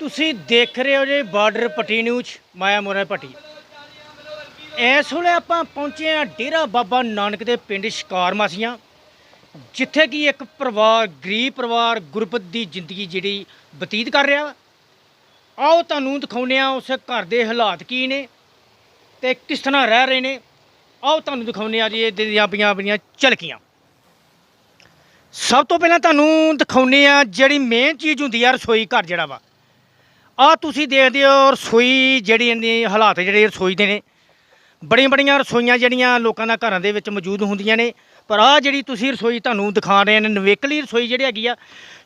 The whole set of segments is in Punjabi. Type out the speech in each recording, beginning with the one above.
ਤੁਸੀਂ ਦੇਖ ਰਹੇ ਹੋ ਜੇ ਬਾਰਡਰ ਪੱਟੀ ਨਿਊਜ਼, ਮਾਇਆ ਮੋਰਾ ਪੱਟੀ। ਇਸ ਵੇਲੇ ਆਪਾਂ ਪਹੁੰਚੇ ਆ ਡੇਰਾ ਬਾਬਾ ਨਾਨਕ ਦੇ ਪਿੰਡ ਸ਼ਿਕਾਰ ਮਾਸੀਆਂ, ਜਿੱਥੇ ਕਿ ਇੱਕ ਪਰਿਵਾਰ, ਗਰੀਬ ਪਰਿਵਾਰ ਗੁਰਬਤ ਦੀ ਜ਼ਿੰਦਗੀ ਜਿਹੜੀ ਬਤੀਤ ਕਰ ਰਿਹਾ ਵਾ। ਆਓ ਤੁਹਾਨੂੰ ਦਿਖਾਉਂਦੇ ਆ ਉਸ ਘਰ ਦੇ ਹਾਲਾਤ ਕੀ ਨੇ ਤੇ ਕਿਸ ਤਰ੍ਹਾਂ ਰਹਿ ਰਹੇ ਨੇ। ਆਓ ਤੁਹਾਨੂੰ ਦਿਖਾਉਂਦੇ ਆ ਜੀ ਇਹ ਦੀਆਂ ਪਈਆਂ ਆਪਣੀਆਂ ਝਲਕੀਆਂ। ਸਭ ਤੋਂ ਪਹਿਲਾਂ ਤੁਹਾਨੂੰ ਦਿਖਾਉਂਦੇ ਆ ਜਿਹੜੀ ਮੇਨ ਚੀਜ਼ ਹੁੰਦੀ ਆ ਰਸੋਈ ਘਰ ਜਿਹੜਾ ਵਾ। ਆ ਤੁਸੀਂ ਦੇਖਦੇ ਹੋ ਰਸੋਈ ਜਿਹੜੀ ਇਹਦੀ ਹਾਲਾਤ ਜਿਹੜੇ ਰਸੋਈ ਦੇ ਨੇ। ਬੜੀਆਂ ਬੜੀਆਂ ਰਸੋਈਆਂ ਜਿਹੜੀਆਂ ਲੋਕਾਂ ਦਾ ਘਰਾਂ ਦੇ ਵਿੱਚ ਮੌਜੂਦ ਹੁੰਦੀਆਂ ਨੇ। ਪਰ ਆ ਜਿਹੜੀ ਤੁਸੀਂ ਰਸੋਈ ਤੁਹਾਨੂੰ ਦਿਖਾ ਰਹੇ ਨੇ, ਨਵੇਕਲੀ ਰਸੋਈ ਜਿਹੜੀ ਹੈਗੀ ਆ,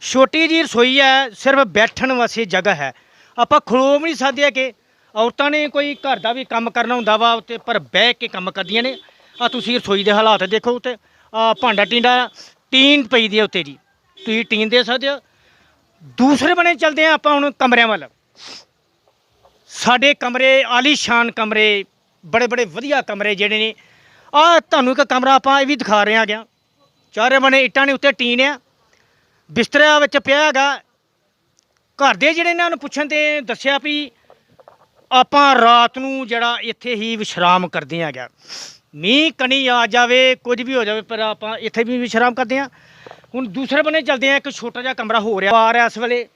ਛੋਟੀ ਜੀ ਰਸੋਈ ਹੈ, ਸਿਰਫ ਬੈਠਣ ਵਾਸਤੇ ਜਗ੍ਹਾ ਹੈ। ਆਪਾਂ ਖਲੋ ਵੀ ਨਹੀਂ ਸਕਦੇ ਕਿ ਔਰਤਾਂ ਨੇ ਕੋਈ ਘਰ ਦਾ ਵੀ ਕੰਮ ਕਰਨਾ ਹੁੰਦਾ ਵਾ ਉੱਤੇ, ਪਰ ਬਹਿ ਕੇ ਕੰਮ ਕਰਦੀਆਂ ਨੇ। ਆ ਤੁਸੀਂ ਰਸੋਈ ਦੇ ਹਾਲਾਤ ਦੇਖੋ ਉੱਤੇ। ਆ ਭਾਂਡਾ ਟੀਂਡਾ ਟੀਨ ਪਈ ਦੀ ਹੈ ਉੱਤੇ ਜੀ। ਤੁਸੀਂ ਟੀਨ ਦੇ ਸਕਦੇ ਹੋ। ਦੂਸਰੇ ਬਣੇ ਚੱਲਦੇ ਆ ਆਪਾਂ ਹੁਣ ਕਮਰਿਆਂ ਵੱਲ। ਸਾਡੇ ਕਮਰੇ ਆਲੀਸ਼ਾਨ ਕਮਰੇ, ਬੜੇ ਬੜੇ ਵਧੀਆ ਕਮਰੇ ਜਿਹੜੇ ਨੇ। ਆ ਤੁਹਾਨੂੰ ਇੱਕ ਕਮਰਾ ਆਪਾਂ ਇਹ ਵੀ ਦਿਖਾ ਰਹੇ ਆ। ਗਿਆ ਚਾਰੇ ਬਣੇ ਇੱਟਾਂ ਨੇ ਉੱਤੇ ਟੀਨ ਆ। ਬਿਸਤਰਾ ਵਿੱਚ ਪਿਆ ਹੈਗਾ। ਘਰ ਦੇ ਜਿਹੜੇ ਇਹਨਾਂ ਨੂੰ ਪੁੱਛਣ ਤੇ ਦੱਸਿਆ ਵੀ ਆਪਾਂ ਰਾਤ ਨੂੰ ਜਿਹੜਾ ਇੱਥੇ ਹੀ ਵਿਸ਼ਰਾਮ ਕਰਦੇ ਹੈਗਾ ਮੀਂਹ ਕਣੀ ਆ ਜਾਵੇ, ਕੁਝ ਵੀ ਹੋ ਜਾਵੇ, ਪਰ ਆਪਾਂ ਇੱਥੇ ਵੀ ਵਿਸ਼ਰਾਮ ਕਰਦੇ ਆ। ਹੁਣ ਦੂਸਰੇ ਬੰਨੇ ਚੱਲਦੇ ਆ, ਇੱਕ ਛੋਟਾ ਜਿਹਾ ਕਮਰਾ ਹੋ ਰਿਹਾ ਆ ਰਿਹਾ ਇਸ ਵੇਲੇ,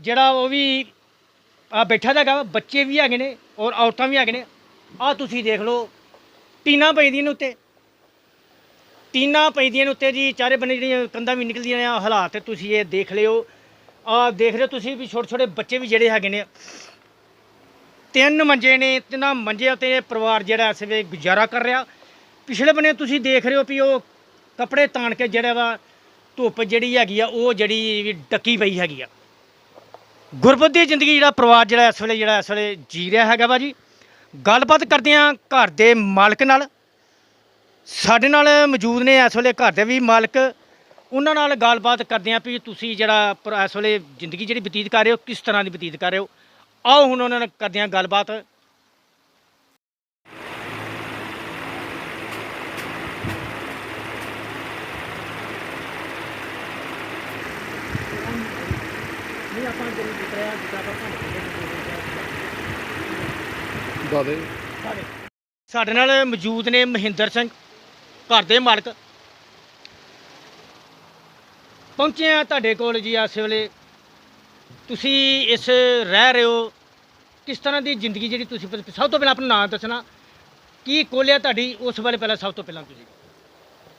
ਜਿਹੜਾ ਉਹ ਵੀ ਆ ਬੈਠਾ ਦਾ ਹੈਗਾ ਬੱਚੇ ਵੀ ਹੈਗੇ ਨੇ ਔਰ ਔਰਤਾਂ ਵੀ ਹੈਗੇ ਨੇ। ਆ ਤੁਸੀਂ ਦੇਖ ਲਓ, ਟੀਨਾ ਪੈਂਦੀਆਂ ਨੇ ਉੱਤੇ। ਟੀਨਾ ਪੈਂਦੀਆਂ ਨੇ ਉੱਤੇ ਜੀ, ਚਾਰੇ ਬੰਨੇ ਜਿਹੜੀਆਂ ਕੰਧਾਂ ਵੀ ਨਿਕਲਦੀਆਂ ਨੇ ਆਹ ਹਾਲਾਤ ਤੁਸੀਂ ਇਹ ਦੇਖ ਲਿਓ। ਆ ਦੇਖ ਰਹੇ ਹੋ ਤੁਸੀਂ ਵੀ ਛੋਟੇ ਛੋਟੇ ਬੱਚੇ ਵੀ ਜਿਹੜੇ ਹੈਗੇ ਨੇ। ਤਿੰਨ ਮੰਜੇ ਨੇ, ਤਿੰਨਾਂ ਮੰਜਿਆਂ ਤੇ ਪਰਿਵਾਰ ਜਿਹੜਾ ਇਸ ਵੇਲੇ ਗੁਜ਼ਾਰਾ ਕਰ ਰਿਹਾ। ਪਿਛਲੇ ਬੰਨੇ ਤੁਸੀਂ ਦੇਖ ਰਹੇ ਹੋ ਵੀ ਉਹ ਕੱਪੜੇ ਤਾਣ ਕੇ ਜਿਹੜਾ ਵਾ ਧੁੱਪ ਜਿਹੜੀ ਹੈਗੀ ਆ, ਉਹ ਜਿਹੜੀ ਵੀ ਡੱਕੀ ਪਈ ਹੈਗੀ ਆ। ਗੁਰਬਤ ਦੀ ਜ਼ਿੰਦਗੀ ਜਿਹੜਾ ਪਰਿਵਾਰ ਜਿਹੜਾ ਇਸ ਵੇਲੇ ਜਿਹੜਾ ਇਸ ਵੇਲੇ ਜੀ ਰਿਹਾ ਹੈਗਾ ਵਾ ਜੀ। ਗੱਲਬਾਤ ਕਰਦੇ ਆ ਘਰ ਦੇ ਮਾਲਕ ਨਾਲ। ਸਾਡੇ ਨਾਲ ਮੌਜੂਦ ਨੇ ਇਸ ਵੇਲੇ ਘਰ ਦੇ ਵੀ ਮਾਲਕ। ਉਹਨਾਂ ਨਾਲ ਗੱਲਬਾਤ ਕਰਦੇ ਆ ਵੀ ਤੁਸੀਂ ਜਿਹੜਾ ਇਸ ਵੇਲੇ ਜ਼ਿੰਦਗੀ ਜਿਹੜੀ ਬਤੀਤ ਕਰ ਰਹੇ ਹੋ, ਕਿਸ ਤਰ੍ਹਾਂ ਦੀ ਬਤੀਤ ਕਰ ਰਹੇ ਹੋ। ਆਓ ਹੁਣ ਉਹਨਾਂ ਨਾਲ ਕਰਦੇ ਆ ਗੱਲਬਾਤ ਨਹੀਂ ਆਪਾਂ ਜਿਹੜੀ ਵਿਕਰਿਆ ਜਿੱਦਾਂ ਆਪਾਂ ਦਾਦੇ? ਸਾਡੇ। ਸਾਡੇ ਨਾਲ ਮੌਜੂਦ ਨੇ ਮਹਿੰਦਰ ਸਿੰਘ ਘਰ ਦੇ ਮਾਲਕ। ਪਹੁੰਚੇ ਆ ਤੁਹਾਡੇ ਕੋਲ ਜੀ ਇਸ ਵੇਲੇ। ਤੁਸੀਂ ਇਸ ਰਹਿ ਰਹੇ ਹੋ। ਕਿਸ ਤਰ੍ਹਾਂ ਦੀ ਜ਼ਿੰਦਗੀ ਜਿਹੜੀ ਤੁਸੀਂ ਸਭ ਤੋਂ ਪਹਿਲਾਂ ਆਪਣਾ ਨਾਮ ਦੱਸਣਾ। ਕੀ ਕੋਲਿਆ ਤੁਹਾਡੀ ਉਸ ਬਾਰੇ ਪਹਿਲਾਂ ਸਭ ਤੋਂ ਪਹਿਲਾਂ ਤੁਸੀਂ?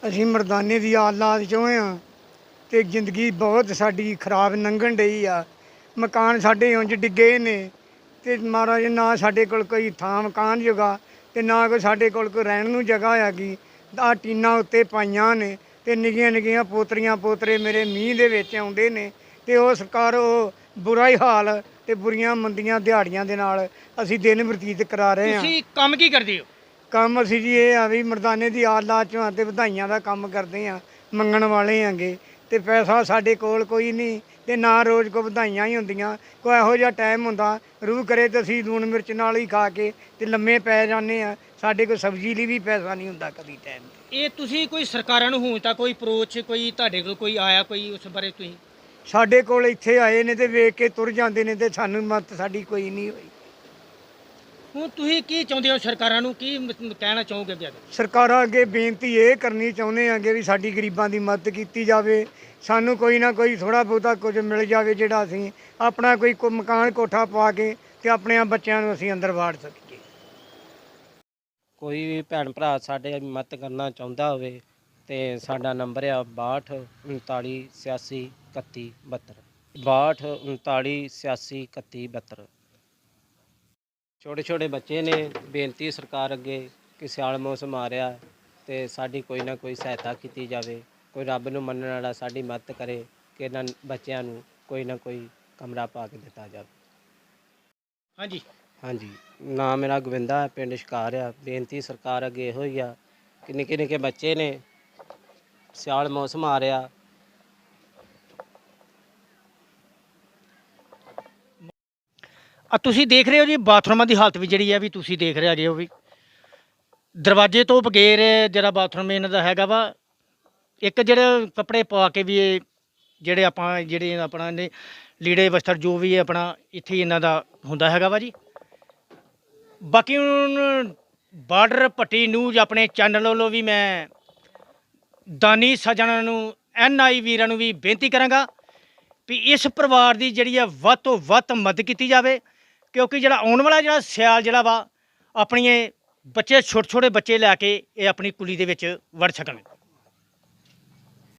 ਅਸੀਂ ਮਰਦਾਨੇ ਦੀ ਔਲਾਦ ਚੋਂ ਆ ਤੇ ਜ਼ਿੰਦਗੀ ਬਹੁਤ ਸਾਡੀ ਖਰਾਬ ਲੰਘਣ ਡਈ ਆ। ਮਕਾਨ ਸਾਡੇ ਉਂਝ ਡਿੱਗੇ ਨੇ ਤੇ ਮਹਾਰਾਜ ਨਾ ਸਾਡੇ ਕੋਲ ਕੋਈ ਥਾਂ ਮਕਾਨ ਜਗਾ ਤੇ ਨਾ ਕੋਈ ਸਾਡੇ ਕੋਲ ਕੋਈ ਰਹਿਣ ਨੂੰ ਜਗ੍ਹਾ ਹੈਗੀ। ਆ ਟੀਨਾਂ ਉੱਤੇ ਪਾਈਆਂ ਨੇ ਤੇ ਨਿੱਕੀਆਂ ਨਿੱਕੀਆਂ ਪੋਤਰੀਆਂ ਪੋਤਰੇ ਮੇਰੇ ਮੀਂਹ ਦੇ ਵਿੱਚ ਆਉਂਦੇ ਨੇ ਤੇ ਉਹ ਸਰਕਾਰ ਉਹ ਬੁਰਾ ਹੀ ਹਾਲ ਤੇ ਬੁਰੀਆਂ ਮੰਦੀਆਂ ਦਿਹਾੜੀਆਂ ਦੇ ਨਾਲ ਅਸੀਂ ਦਿਨ ਬਤੀਤ ਕਰਾ ਰਹੇ ਹਾਂ। ਤੁਸੀਂ ਕੰਮ ਕੀ ਕਰਦੇ ਹੋ? ਕੰਮ ਅਸੀਂ ਜੀ ਇਹ ਆ ਵੀ ਮਰਦਾਨੇ ਦੀ ਆਲਾ ਚੋਂ ਤੇ ਵਧਾਈਆਂ ਦਾ ਕੰਮ ਕਰਦੇ ਆ ਮੰਗਣ ਵਾਲੇ ਆਂਗੇ ਤੇ ਪੈਸਾ ਸਾਡੇ ਕੋਲ ਕੋਈ ਨਹੀਂ। ਤੇ ਨਾ ਰੋਜ਼ ਕੋ ਵਧਾਈਆਂ ਹੀ ਹੁੰਦੀਆਂ। ਕੋਈ ਇਹੋ ਜਿਹਾ ਟਾਈਮ ਹੁੰਦਾ ਰੂਹ ਕਰੇ ਤੇ ਅਸੀਂ ਲੂਣ ਮਿਰਚ ਨਾਲ ਹੀ ਖਾ ਕੇ ਤੇ ਲੰਮੇ ਪੈ ਜਾਂਦੇ ਆ। ਸਾਡੇ ਕੋਲ ਸਬਜ਼ੀ ਲਈ ਵੀ ਪੈਸਾ ਨਹੀਂ ਹੁੰਦਾ ਕਦੀ ਟਾਈਮ ਤੇ। ਇਹ ਤੁਸੀਂ ਕੋਈ ਸਰਕਾਰਾਂ ਨੂੰ ਹੁਣ ਤਾਂ ਕੋਈ ਅਪਰੋਚ ਕੋਈ ਤੁਹਾਡੇ ਕੋਲ ਕੋਈ ਆਇਆ ਕੋਈ ਉਸ ਬਾਰੇ ਤੁਸੀਂ? ਸਾਡੇ ਕੋਲ ਇੱਥੇ ਆਏ ਨੇ ਤੇ ਵੇਖ ਕੇ ਤੁਰ ਜਾਂਦੇ ਨੇ ਤੇ ਸਾਨੂੰ ਮਤ ਸਾਡੀ ਕੋਈ ਨਹੀਂ ਹੋਈ। ਹੁਣ ਤੁਸੀਂ ਕੀ ਚਾਹੁੰਦੇ ਹੋ ਸਰਕਾਰਾਂ ਨੂੰ? ਕੀ ਮ- ਕਹਿਣਾ ਚਾਹੋਗੇ ਵੀ ਅੱਜ ਸਰਕਾਰਾਂ ਅੱਗੇ ਬੇਨਤੀ ਇਹ ਕਰਨੀ ਚਾਹੁੰਦੇ ਆਂਗੇ ਵੀ ਸਾਡੀ ਗਰੀਬਾਂ ਦੀ ਮਦਦ ਕੀਤੀ ਜਾਵੇ। ਸਾਨੂੰ ਕੋਈ ਨਾ ਕੋਈ ਥੋੜਾ ਬਹੁਤਾ ਕੁਝ ਮਿਲ ਜਾਵੇ ਜਿਹੜਾ ਅਸੀਂ ਆਪਣਾ ਕੋਈ ਕੋ- ਮਕਾਨ ਕੋਠਾ ਪਾ ਕੇ ਤੇ ਆਪਣੇ ਬੱਚਿਆਂ ਨੂੰ ਅਸੀਂ ਅੰਦਰ ਵਾੜ ਸਕੀਏ। ਕੋਈ ਵੀ ਭੈਣ ਭਰਾ ਸਾਡੇ ਮਦਦ ਕਰਨਾ ਚਾਹੁੰਦਾ ਹੋਵੇ ਤੇ ਸਾਡਾ ਨੰਬਰ ਆ 62 39 86 31 72 62 39 86 31 72 ਛੋਟੇ ਛੋਟੇ ਬੱਚੇ ਨੇ ਬੇਨਤੀ ਸਰਕਾਰ ਅੱਗੇ ਕਿ ਸਿਆਲ ਮੌਸਮ ਆ ਰਿਹਾ ਤੇ ਸਾਡੀ ਕੋਈ ਨਾ ਕੋਈ ਸਹਾਇਤਾ ਕੀਤੀ ਜਾਵੇ ਕੋਈ ਰੱਬ ਨੂੰ ਮੰਨਣ ਵਾਲਾ ਸਾਡੀ ਮਦਦ ਕਰੇ ਕਿ ਇਹਨਾਂ ਬੱਚਿਆਂ ਨੂੰ ਕੋਈ ਨਾ ਕੋਈ ਕਮਰਾ ਪਾ ਕੇ ਦਿੱਤਾ ਜਾਵੇ। ਹਾਂਜੀ। ਹਾਂਜੀ ਨਾਮ ਮੇਰਾ ਗੋਵਿੰਦਾ ਹੈ ਪਿੰਡ ਸ਼ਿਕਾਰ ਆ। ਬੇਨਤੀ ਸਰਕਾਰ ਅੱਗੇ ਇਹੋ ਹੀ ਆ ਕਿ ਨਿੱਕੇ ਨਿੱਕੇ ਬੱਚੇ ਨੇ ਸਿਆਲ ਮੌਸਮ ਆ ਰਿਹਾ ਆ ਤੁਸੀਂ ਦੇਖ ਰਹੇ ਹੋ ਜੀ, ਬਾਥਰੂਮਾਂ ਦੀ ਹਾਲਤ ਵੀ ਜਿਹੜੀ ਹੈ ਵੀ ਤੁਸੀਂ ਦੇਖ ਰਹੇ ਹੈਗੇ ਹੋ ਵੀ। ਦਰਵਾਜ਼ੇ ਤੋਂ ਬਗੈਰ ਜਿਹੜਾ ਬਾਥਰੂਮ ਇਹਨਾਂ ਦਾ ਹੈਗਾ ਵਾ, ਇੱਕ ਜਿਹੜੇ ਕੱਪੜੇ ਪਾ ਕੇ ਵੀ ਇਹ ਜਿਹੜੇ ਆਪਾਂ ਜਿਹੜੇ ਆਪਣਾ ਨੇ, ਲੀੜੇ ਵਸਤਰ ਜੋ ਵੀ ਆਪਣਾ ਇੱਥੇ ਹੀ ਇਹਨਾਂ ਦਾ ਹੁੰਦਾ ਹੈਗਾ ਵਾ ਜੀ। ਬਾਕੀ ਹੁਣ ਬਾਰਡਰ ਪੱਟੀ ਨਿਊਜ਼ ਆਪਣੇ ਚੈਨਲ ਵੱਲੋਂ ਵੀ ਮੈਂ ਦਾਨੀ ਸੱਜਣਾਂ ਨੂੰ, ਐਨ ਆਈ ਵੀਰਾਂ ਨੂੰ ਵੀ ਬੇਨਤੀ ਕਰਾਂਗਾ ਵੀ ਇਸ ਪਰਿਵਾਰ ਦੀ ਜਿਹੜੀ ਹੈ ਵੱਧ ਤੋਂ ਵੱਧ ਮਦਦ ਕੀਤੀ ਜਾਵੇ। ਕਿਉਂਕਿ ਜਿਹੜਾ ਆਉਣ ਵਾਲਾ ਜਿਹੜਾ ਸਿਆਲ ਜਿਹੜਾ ਵਾ, ਆਪਣੀਆਂ ਬੱਚੇ ਛੋਟੇ ਛੋਟੇ ਬੱਚੇ ਲੈ ਕੇ ਇਹ ਆਪਣੀ ਕੁਲੀ ਦੇ ਵਿੱਚ ਵੜ ਸਕਣ